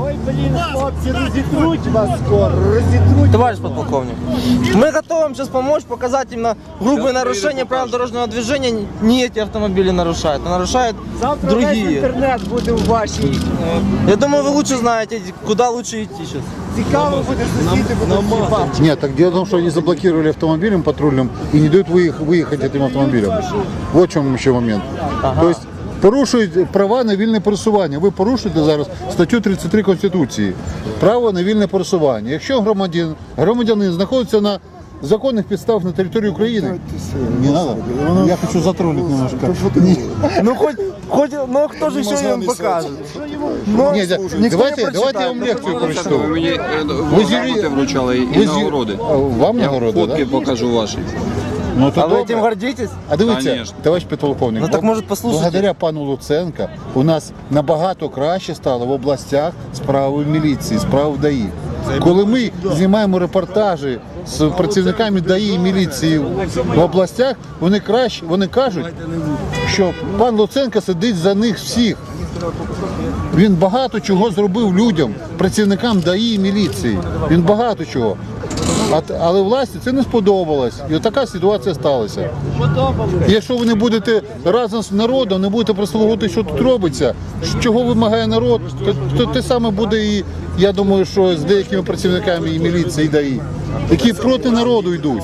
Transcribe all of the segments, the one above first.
Ой, блін, хлопці, розітруть вас скоро, розітруть. Товарищ подполковник, мы готовы сейчас помочь, показать именно грубые нарушения правил дорожного движения. Не эти автомобили нарушают, а нарушают Завтра весь другие. інтернет буде у вашій. е, Я думаю, вы лучше знаете, куда лучше идти сейчас. Цікаво буде сусіди будуть їбати. Нет, так дело в том, что они заблокировали автомобилем патрульным и не дают выех- выехать этим автомобилем. Вот в чем еще момент. То есть порушують права на вільне пересування. Ви порушуєте зараз статтю 33 Конституції. Право на вільне пересування. Якщо громадян, громадянин знаходиться на законних підставах на території України. Не надо. Я хочу затроллить немножко. Ну хоть, хоть, ну кто же еще им покажет? Ну, Ні, давайте, давайте я вам лекцію прочту. Ви мені е, Ви зі- грамоти вручали і Ви зі- нагороди. Вам Я нагороди, фотки покажу ваші. Ну, а добре. этим гордитесь? А дивіться, Конечно. товариш підполковник, Ну, так, бо- може, послухайте? благодаря пану Луценка у нас набагато краще стало в областях справи міліції, справи ДАІ. Коли ми знімаємо репортажі з працівниками ДАІ і міліції в областях, вони краще, вони кажуть, що пан Луценко сидить за них всіх. Він багато чого зробив людям, працівникам ДАІ і міліції. Він багато чого. А, але власті це не сподобалось. І така ситуація сталася. Якщо ви не будете разом з народом, не будете прослугувати, що тут робиться, чого вимагає народ, то, то те саме буде і я думаю, що з деякими працівниками і міліції, і ДАІ, які проти народу йдуть.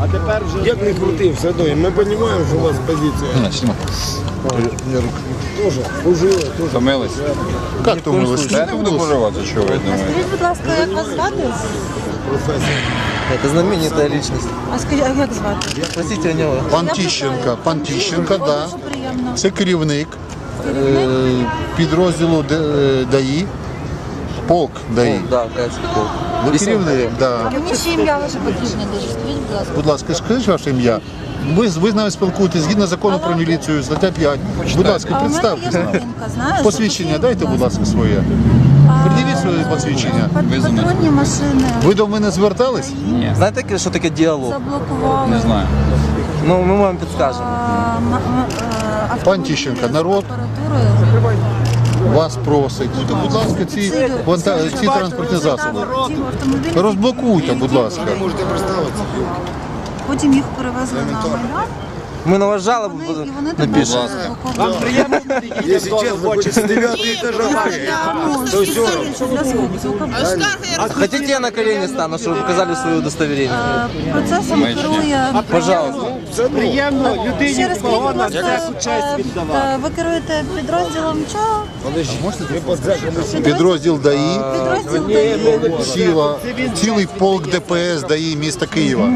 А тепер вже Як не крути, все одно, ми розуміємо, що у вас позиція. Тоже служили, теж. Втомились? Як то ми Я не буду поживати, що ви думаєте. Скажіть, будь ласка, як вас звати? Это знаменитая личность. А скажіть, а як звати? Спросите у него. Пан Тіщенко, пан Тіщенко, да. Дуже приємно. Це керівник е, підрозділу Д- е, ДАІ, полк ДАІ. Да, кажется. Ви керівник, да. Мені ще ім'я ваше потрібне дуже. Скажіть, будь ласка. Будь ласка, скажіть ваше ім'я. Ви, з- ви з нами спілкуєтесь згідно закону про міліцію, стаття 5. Будь ласка, А у мене є представтесь нам. знаєш? Посвідчення дайте, будь ласка, своє. Придивіть своє посвідчення. Пат- Патрульні машини Ви до мене звертались? Знаете, таке- що таке діалог? заблокували. Не знаю. Ну, ми вам підскажемо. а, м- м- е, автомобілі Тіщенко, з народ. апаратурою. Вас просить. Будь ласка, ці, ванта- ці транспортні засоби. Автомобілі Розблокуйте, будь ласка. Потім їх перевезли на Майдан. Ми наважали б на пішку. Вам приємно? Якщо чесно, хочеться 9 етажа. То все равно. Хотите я на колені стану, щоб е, показали свою удостоверення? Е, процесом керує... Пожалуйста. Приємно, е, людині в погонах цеху честь. Ви керуєте підрозділом чого? Підрозділ ДАІ, Сіла, цілий полк ДПС ДАІ міста Києва.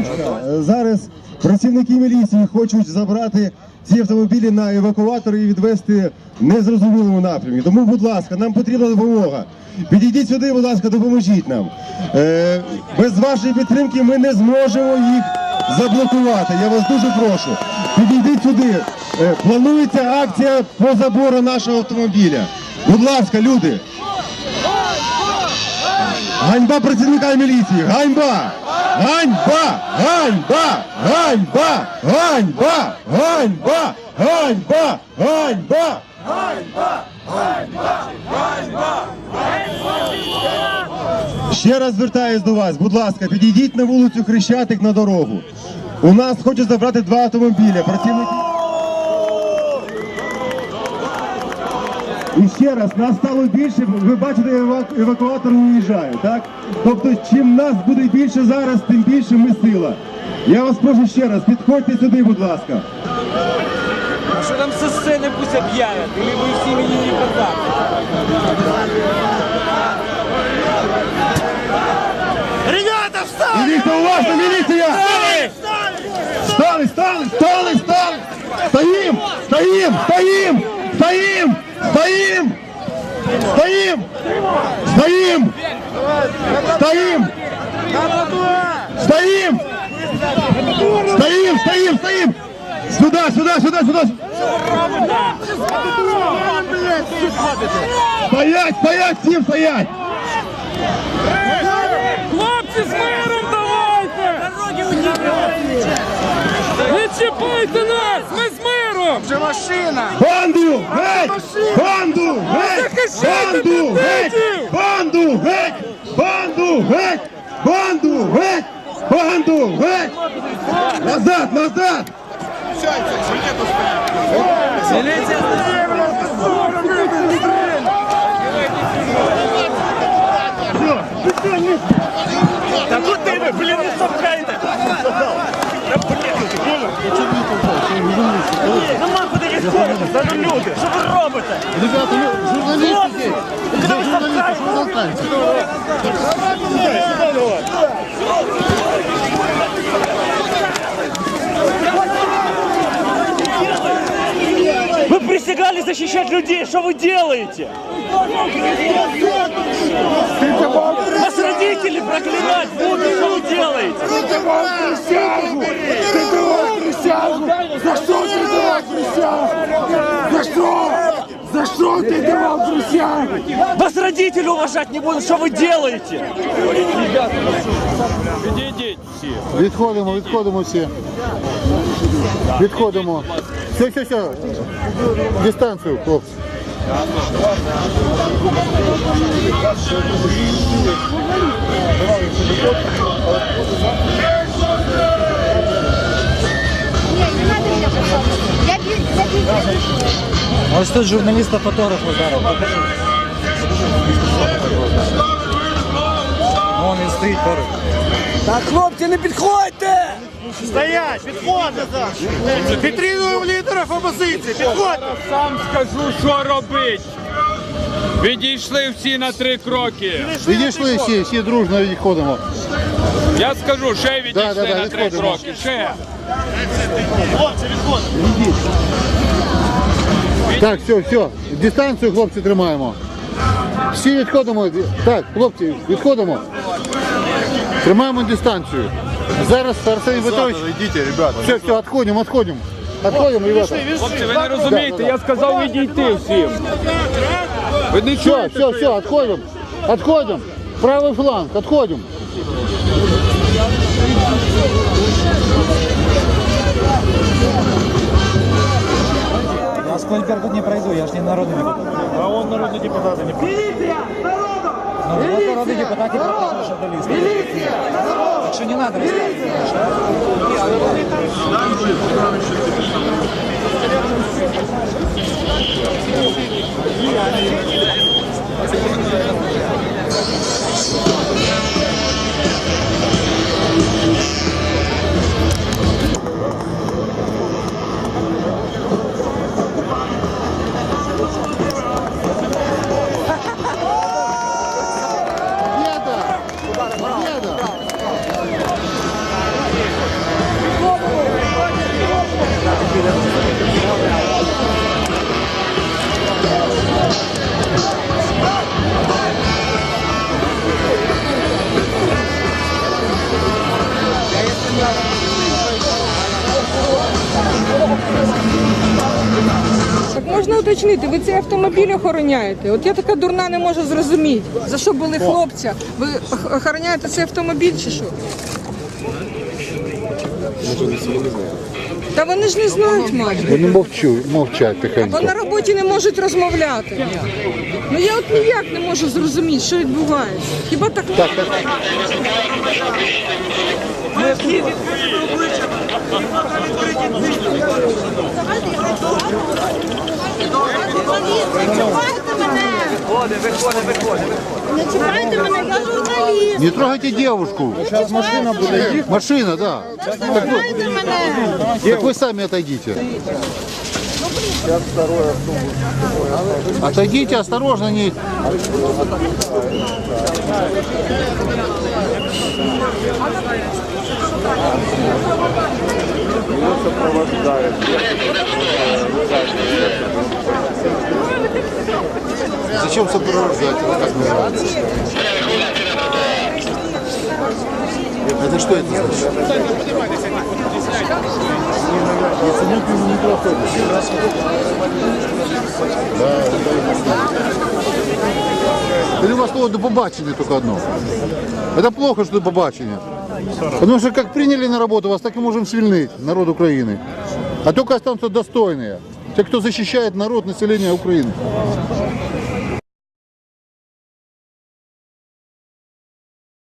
Зараз працівники міліції хочуть забрати ці автомобілі на евакуатор і відвести в незрозумілому напрямі. Тому, будь ласка, нам потрібна допомога. Підійдіть сюди, будь ласка, допоможіть нам. Е, без вашої підтримки ми не зможемо їх заблокувати. Я вас дуже прошу. Підійдіть сюди. Е, планується акція по забору нашого автомобіля. Будь ласка, люди. Ганьба працівника міліції! Ганьба! Ганьба! Ганьба! Ганьба! Ганьба! Ганьба! Ганьба! Ганьба! Ще раз звертаюсь до вас, будь ласка, підійдіть на вулицю Хрещатик на дорогу. У нас хочуть забрати два автомобіля. Працівники. І ще раз, нас стало більше, ви бачите, евак- евакуатор виїжджає, так? Тобто, чим нас буде більше зараз, тим більше ми сила. Я вас прошу ще раз, підходьте сюди, будь ласка. Що там зі сцени пусть об'являть, і ви всі мені не казати. Ребята, встали! Міліція, уважно, міліція! Стали, стали, стали, стали! Стоїм! Стоїм! Стоїм! Стоїм! Стоим! Стоим! Стоим! Стоим! Стоим! Стоим, стоим, стоим! Сюда, сюда, сюда, сюда! Стоять, стоять, всем стоять! Хлопцы с мэром давайте! Не чіпайте нас! машина! Банду! Геть! Банду! Геть! Банду! Геть! Банду! Геть! Банду! Геть! Банду! Геть! Банду! Геть! Назад! Назад! Да куда вы, блин, не совкаете? Да блин. Що це за люди? что ви робите? Ребята, ну, журналісти здесь. Ну, Куди? Вы присягали защищать людей, что вы делаете? Вас родители проклинать будут, что вы делаете? Ты давал присягу? За что? За что ты давал присягу? Вас родители уважать не будут, что вы делаете? Відходимо, відходимо всі. Відходимо. Все, все, все. Дистанцію, хлопці. Ось тут журналіста фотографа зараз. Вон він стоїть поруч. Так, хлопці, не підходьте! Стоять, підходьте! Підтримуємо лідерів опозиції. Підходь! Сам скажу, що робить. Відійшли всі на три кроки. Відійшли всі, всі дружно відходимо. Я скажу, ще відійшли Да, да, да, на три відходимо. кроки. Ще. Так, все, все. Дистанцію, хлопці, тримаємо. Всі відходимо. Так, хлопці, відходимо. Тримаємо дистанцію. Зараз Арсеній Петрович. Идите, ребята. Все, все, відходимо, відходимо. Відходимо, ребята. Хлопці, ви не розумієте, я сказав відійти всім. Ви не Все, все, все, отходим. Отходим. Правый фланг, отходим. Я с Кольбергу не пройду, я ж не народный депутат. А он народный депутат, а не Милиция! Народу! Ну вот народный депутат и против журналистов. Так что не надо рассказывать. Победа! Можна уточнити, ви цей автомобіль охороняєте. От я така дурна не можу зрозуміти, за що були хлопця. Ви охороняєте цей автомобіль чи що? Та вони ж не знають, мать. Вони мовчу, мовчать Бо тихенько. на роботі не можуть розмовляти. Ну я от ніяк не можу зрозуміти, що відбувається. Хіба так Так, так. Чіпайте мене! Не чіпайте мене, я журналіст! Не трогайте девушку. Зараз машина буде Машина, да. Чіпайте мене! Так вы сами отойдите. Отойдите осторожно, не... Зачем сопровождать? Это что это значит? Или у вас до побачення только одно? Это плохо, что до побачення. Потому что как приняли на работу, вас так и можем свильныть, народ Украины. А только останутся достойные. Те, кто защищает народ, население Украины.